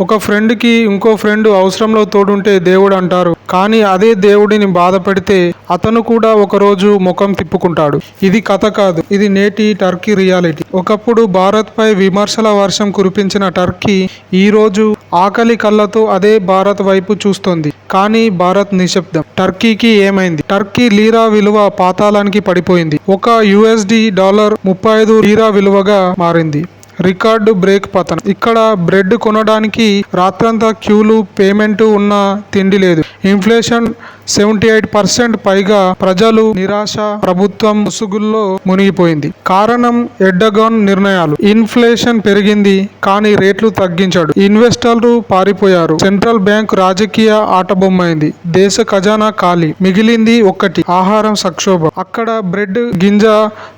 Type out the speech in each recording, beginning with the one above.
ఒక ఫ్రెండ్కి ఇంకో ఫ్రెండ్ అవసరంలో తోడుంటే దేవుడు అంటారు. కానీ అదే దేవుడిని బాధ పెడితే అతను కూడా ఒకరోజు ముఖం తిప్పుకుంటాడు. ఇది కథ కాదు. ఇది నేటి టర్కీ రియాలిటీ. ఒకప్పుడు భారత్పై విమర్శల వర్షం కురిపించిన టర్కీ ఈరోజు ఆకలి కళ్ళతో అదే భారత్ వైపు చూస్తోంది. కానీ భారత్ నిశ్శబ్దం. టర్కీకి ఏమైంది? టర్కీ లీరా విలువ పాతాళానికి పడిపోయింది. ఒక యుఎస్డి డాలర్ ముప్పై ఐదు లీరా విలువగా మారింది. రికార్డు బ్రేక్ పతనం. ఇక్కడ బ్రెడ్ కొనడానికి రాత్రంతా క్యూలు పేమెంట్ ఉన్న తిండి లేదు. ఇన్ఫ్లేషన్ సెవెంటీ ఎయిట్ పర్సెంట్ పైగా ప్రజలు నిరాశ ప్రభుత్వం ముసుగుల్లో మునిగిపోయింది. కారణం ఎడ్డగాన్ నిర్ణయాలు. ఇన్ఫ్లేషన్ పెరిగింది కానీ రేట్లు తగ్గించాడు. ఇన్వెస్టర్లు పారిపోయారు. సెంట్రల్ బ్యాంక్ రాజకీయ ఆటబొమ్మైంది. దేశ ఖజానా ఖాళీ. మిగిలింది ఒక్కటి ఆహారం సంక్షోభం. అక్కడ బ్రెడ్ గింజ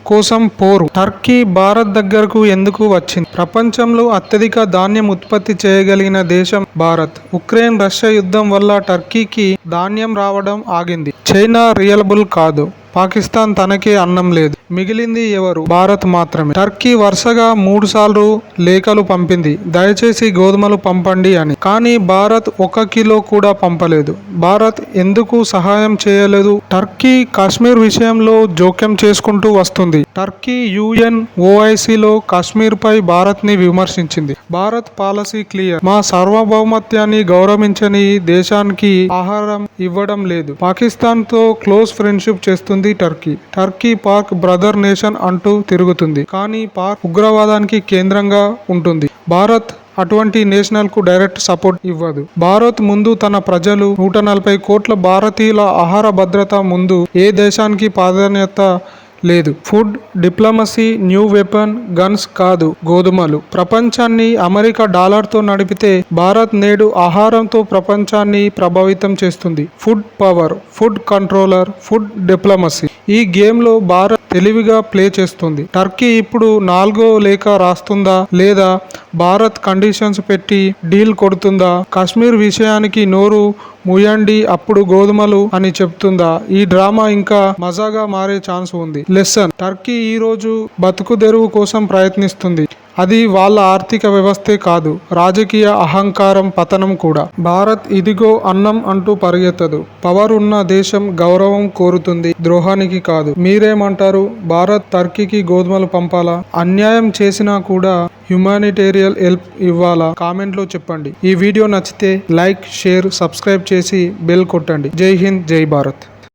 కోసం పోరు. టర్కీ భారత్ దగ్గరకు ఎందుకు వచ్చింది? ప్రపంచంలో అత్యధిక ధాన్యం ఉత్పత్తి చేయగలిగిన దేశం భారత్. ఉక్రెయిన్ రష్యా యుద్ధం వల్ల టర్కీకి ధాన్యం రావడం ఆగింది. చైనా రియలబుల్ కాదు. పాకిస్తాన్ తనకే అన్నం లేదు. మిగిలింది ఎవరు? భారత్ మాత్రమే. టర్కీ వరుసగా మూడు సార్లు లేఖలు పంపింది. దయచేసి గోధుమలు పంపండి అని. కానీ భారత్ ఒక కిలో కూడా పంపలేదు. భారత్ ఎందుకు సహాయం చేయలేదు? టర్కీ కాశ్మీర్ విషయంలో జోక్యం చేసుకుంటూ వస్తుంది. టర్కీ యుఎన్ ఓఐసీలో కాశ్మీర్ పై భారత్ని విమర్శించింది. Bharat policy clear. మా సార్వభౌమత్యాన్ని గౌరవించని దేశానికి ఆహారం ఇవ్వడం లేదు. పాకిస్తాన్తో క్లోజ్ ఫ్రెండ్షిప్ చేస్తుంది Turkey. Turkey Pak brother nation అంటూ తిరుగుతుంది. కానీ పాక్ ఉగ్రవాదానికి కేంద్రంగా ఉంటుంది. భారత్ అటువంటి నేషనల్కు డైరెక్ట్ సపోర్ట్ ఇవ్వదు. భారత్ ముందు తన ప్రజలు నూట నలభై కోట్ల భారతీయుల ఆహార భద్రత ముందు ఏ దేశానికి ప్రాధాన్యత లేదు. Food diplomacy new weapon guns కాదు గోధుమలు. ప్రపంచాన్ని అమెరికా డాలర్తో నడిపితే భారత్ నేడు ఆహారంతో ప్రపంచాన్ని ప్రభావితం చేస్తుంది. Food power food controller food diplomacy. ఈ గేమ్లో భారత్ తెలివిగా ప్లే చేస్తుంది. టర్కీ ఇప్పుడు నాలుగో లేఖ రాస్తుందా లేదా భారత్ కండిషన్స్ పెట్టి డీల్ కొడుతుందా? కాశ్మీర్ విషయానికి నోరు ముయండి అప్పుడు గోధుమలు అని చెప్తుందా? ఈ డ్రామా ఇంకా మజాగా మారే ఛాన్స్ ఉంది. లెసన్ టర్కీ ఈ రోజు బతుకు తెరువు కోసం ప్రయత్నిస్తుంది. అది వాళ్ళ ఆర్థిక వ్యవస్థే కాదు రాజకీయ అహంకారం పతనం కూడా. భారత్ ఇదిగో అన్నం అంటూ పరిగెత్తదు. పవర్ ఉన్న దేశం గౌరవం కోరుతుంది ద్రోహానికి కాదు. మీరేమంటారు? భారత్ టర్కీకి గోధుమలు పంపాలా? అన్యాయం చేసినా కూడా హ్యుమానిటేరియల్ హెల్ప్ ఇవ్వాలా? కామెంట్లో చెప్పండి. ఈ వీడియో నచ్చితే లైక్ షేర్ సబ్స్క్రైబ్ చేసి బెల్ కొట్టండి. జై హింద్ జై భారత్.